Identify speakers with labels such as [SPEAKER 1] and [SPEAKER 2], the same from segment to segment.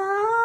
[SPEAKER 1] now.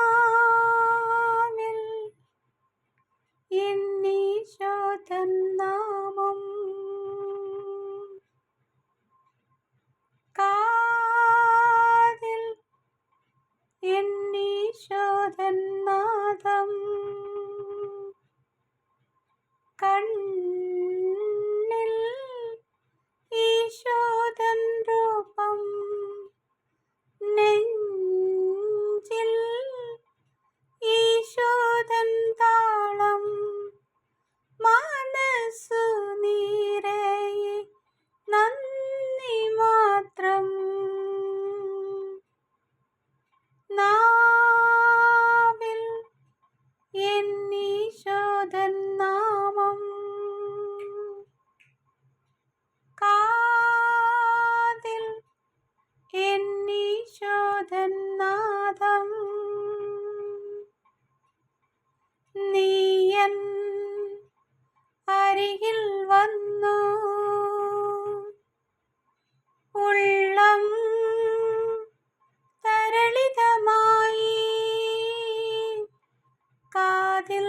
[SPEAKER 1] കാതിൽ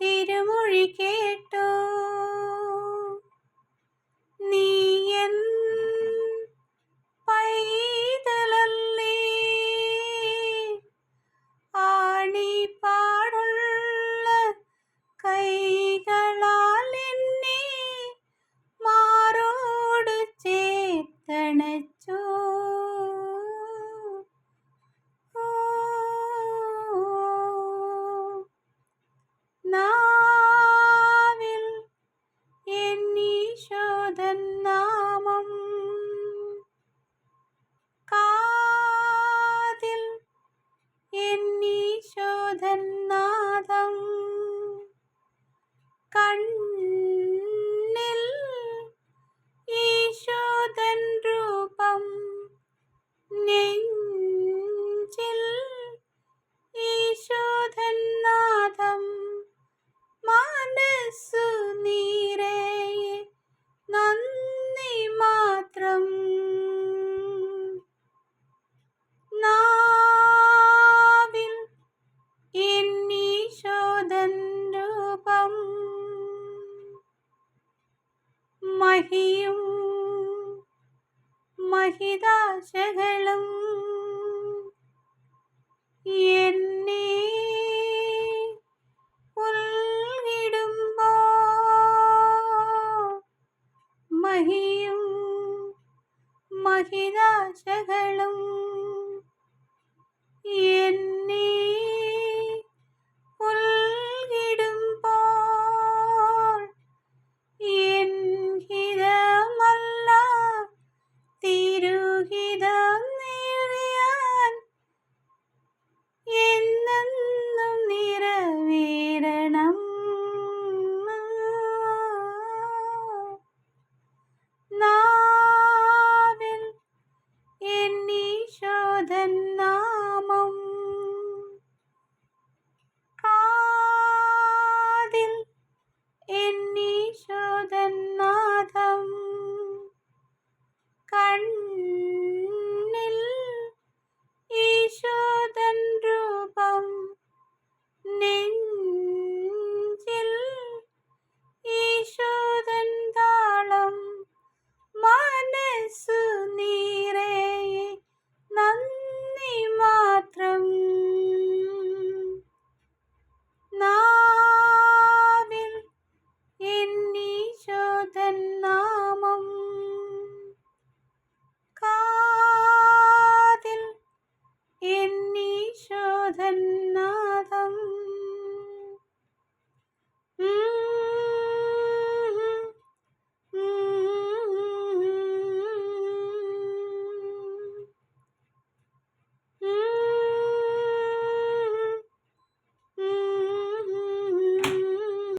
[SPEAKER 1] തിരുമൊഴി കേട്ടോ. നീ then മഹിയും മഹിദാശകളും എന്നെ ഉൾകിടുമ്പോ മഹിയും മഹിതാശകളും மதன்